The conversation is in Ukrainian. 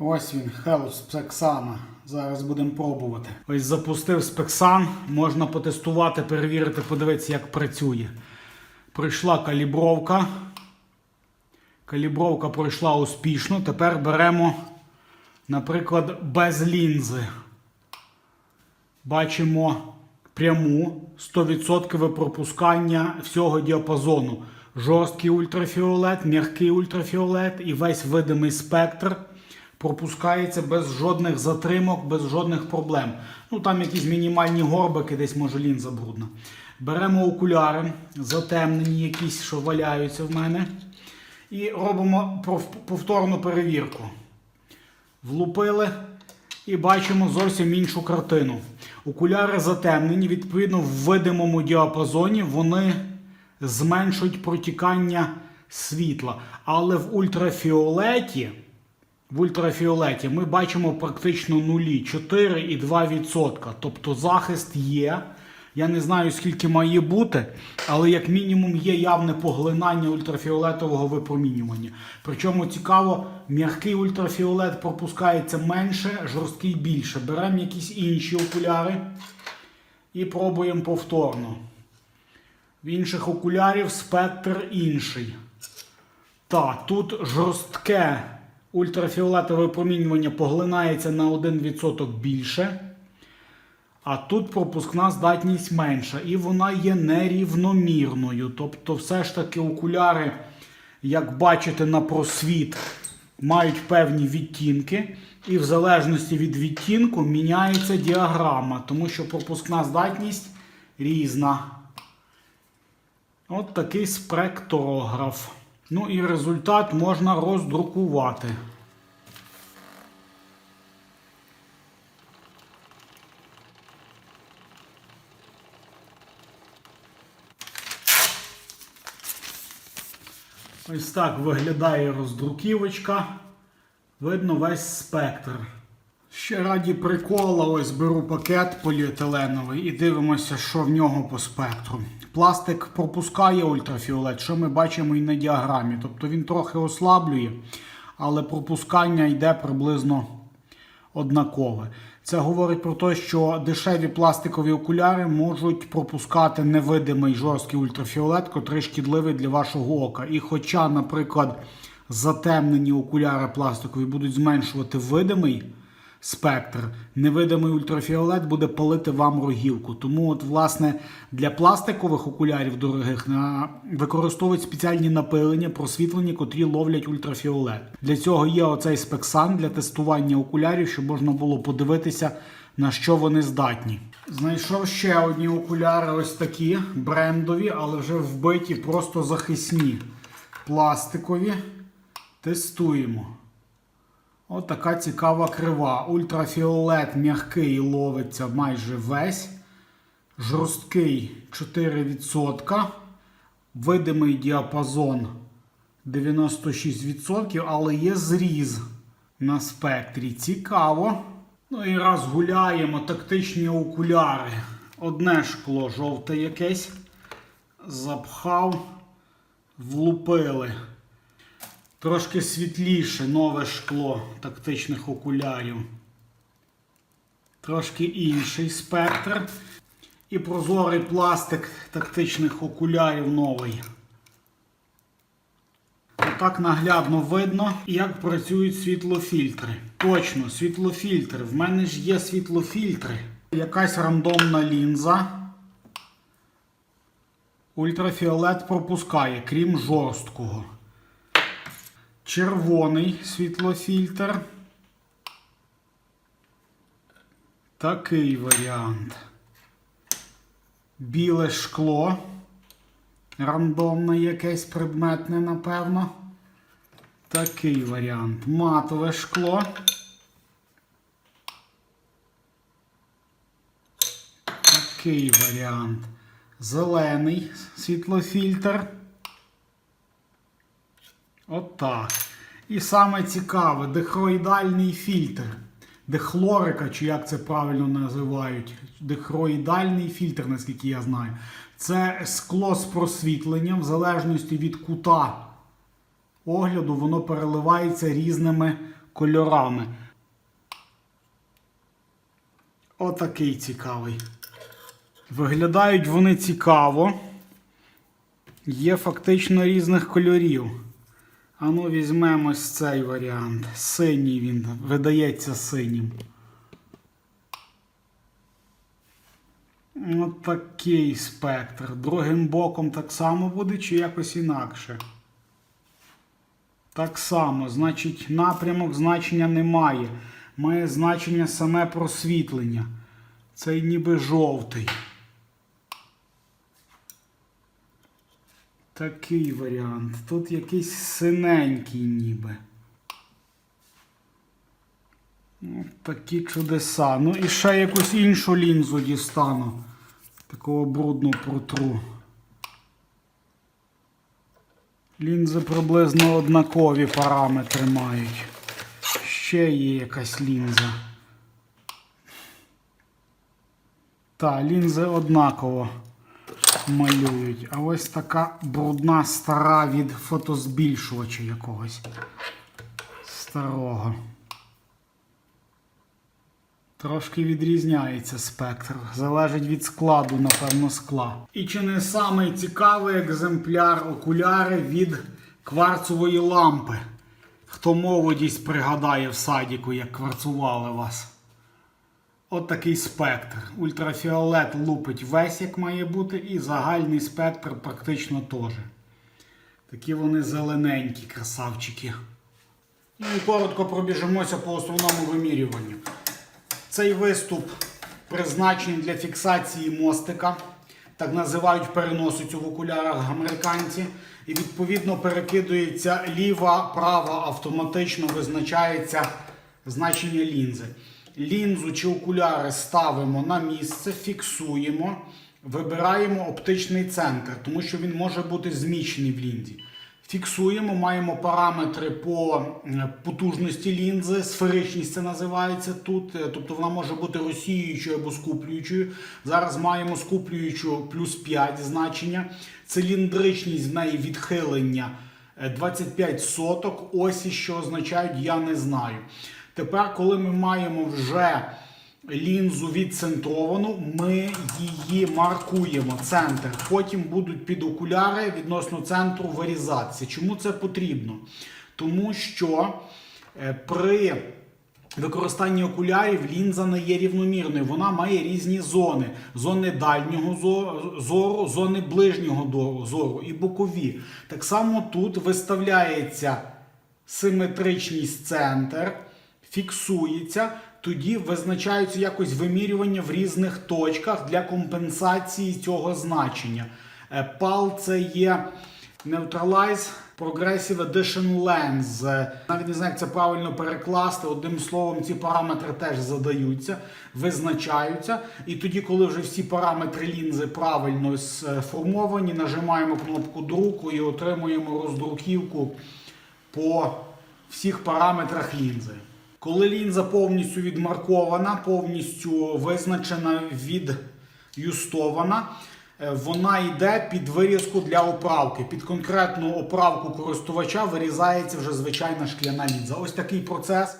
Ось він, Хелл з Псексана. Зараз будемо пробувати. Ось запустив Спексан. Можна потестувати, перевірити, подивитися, як працює. Пройшла калібровка. Калібровка пройшла успішно. Тепер беремо, наприклад, без лінзи. Бачимо пряму 100% пропускання всього діапазону. Жорсткий ультрафіолет, м'який ультрафіолет і весь видимий спектр пропускається без жодних затримок, без жодних проблем. Ну там якісь мінімальні горбики, десь може лінза брудна. Беремо окуляри, затемнені якісь, що валяються в мене. І робимо повторну перевірку. Влупили і бачимо зовсім іншу картину. Окуляри затемнені, відповідно, в видимому діапазоні вони зменшують протікання світла. Але в ультрафіолеті, в ультрафіолеті ми бачимо практично нулі 4,2%. Тобто захист є. Я не знаю, скільки має бути, але як мінімум є явне поглинання ультрафіолетового випромінювання. Причому цікаво, м'який ультрафіолет пропускається менше, жорсткий більше. Беремо якісь інші окуляри і пробуємо повторно. В інших окулярів спектр інший. Так, тут жорстке ультрафіолетове випромінювання поглинається на 1% більше. А тут пропускна здатність менша, і вона є нерівномірною. Тобто, все ж таки окуляри, як бачите на просвіт, мають певні відтінки, і в залежності від відтінку міняється діаграма, тому що пропускна здатність різна. От такий спектрограф. Ну і результат можна роздрукувати. Ось так виглядає роздруківочка. Видно весь спектр. Ще раді прикола, ось беру пакет поліетиленовий і дивимося, що в нього по спектру. Пластик пропускає ультрафіолет, що ми бачимо і на діаграмі. Тобто він трохи ослаблює, але пропускання йде приблизно однакове. Це говорить про те, що дешеві пластикові окуляри можуть пропускати невидимий жорсткий ультрафіолет, котрий шкідливий для вашого ока. І хоча, наприклад, затемнені окуляри пластикові будуть зменшувати видимий спектр, невидимий ультрафіолет буде палити вам рогівку. Тому, от, власне, для пластикових окулярів дорогих на... використовують спеціальні напилення, просвітлені, котрі ловлять ультрафіолет. Для цього є оцей спексан для тестування окулярів, щоб можна було подивитися, на що вони здатні. Знайшов ще одні окуляри, ось такі брендові, але вже вбиті, просто захисні. Пластикові. Тестуємо. От така цікава крива. Ультрафіолет м'який ловиться майже весь. Жорсткий 4%. Видимий діапазон 96%, але є зріз на спектрі. Цікаво. Ну і раз гуляємо, тактичні окуляри. Одне шкло жовте якесь. Запхав, влупили. Трошки світліше нове шкло тактичних окулярів. Трошки інший спектр. І прозорий пластик тактичних окулярів новий. Отак наглядно видно, як працюють світлофільтри. Точно, світлофільтри. В мене ж є світлофільтри. Якась рандомна лінза. Ультрафіолет пропускає, крім жорсткого. Червоний світлофільтр. Такий варіант. Біле шкло. Рандомне якесь предметне, напевно. Такий варіант. Матове шкло. Такий варіант. Зелений світлофільтр. Отак. І саме цікаве, дихроїдальний фільтр. Дихлорика, чи як це правильно називають, дихроїдальний фільтр, наскільки я знаю. Це скло з просвітленням, в залежності від кута огляду, воно переливається різними кольорами. Отакий цікавий. Виглядають вони цікаво. Є фактично різних кольорів. Ану, візьмемо ось цей варіант. Синій він видається синім. От такий спектр. Другим боком так само буде чи якось інакше. Так само, значить, напрямок значення немає. Має значення саме просвітлення. Цей ніби жовтий. Такий варіант. Тут якийсь синенький ніби. От такі чудеса. Ну і ще якусь іншу лінзу дістану. Такого брудну протру. Лінзи приблизно однакові параметри мають. Ще є якась лінза. Та, лінзи однаково малюють. А ось така брудна стара від фотозбільшувача якогось. Старого. Трошки відрізняється спектр. Залежить від складу, напевно, скла. І чи не самий цікавий екземпляр окуляри від кварцової лампи? Хто молодість пригадає в садіку, як кварцували вас? От такий спектр. Ультрафіолет лупить весь, як має бути, і загальний спектр практично теж. Такі вони зелененькі красавчики. Ну і коротко пробіжимося по основному вимірюванню. Цей виступ призначений для фіксації мостика. Так називають переносицю в окулярах американці. І відповідно перекидується ліва, права, автоматично визначається значення лінзи. Лінзу чи окуляри ставимо на місце, фіксуємо, вибираємо оптичний центр, тому що він може бути зміщений в лінзі. Фіксуємо, маємо параметри по е, потужності лінзи, сферичність це називається тут. е, Тобто вона може бути розсіюючою або скуплюючою. Зараз маємо скуплюючу плюс 5 значення. Циліндричність в неї відхилення е, 25 соток. Осі, що означають, я не знаю. Тепер, коли ми маємо вже лінзу відцентровану, ми її маркуємо центр. Потім будуть під окуляри відносно центру вирізатися. Чому це потрібно? Тому що е, при використанні окулярів лінза не є рівномірною. Вона має різні зони: зони дальнього зору, зони ближнього зору і бокові. Так само тут виставляється симетричність центр, фіксується, тоді визначаються якось вимірювання в різних точках для компенсації цього значення. Е, PAL це є Neutralize Progressive Addition Lens. Е, Навіть не знаю, як це правильно перекласти. Одним словом, ці параметри теж задаються, визначаються. І тоді, коли вже всі параметри лінзи правильно сформовані, нажимаємо кнопку друку і отримуємо роздруківку по всіх параметрах лінзи. Коли лінза повністю відмаркована, повністю визначена, відюстована, е, вона йде під вирізку для оправки. Під конкретну оправку користувача вирізається вже звичайна шкляна лінза. Ось такий процес.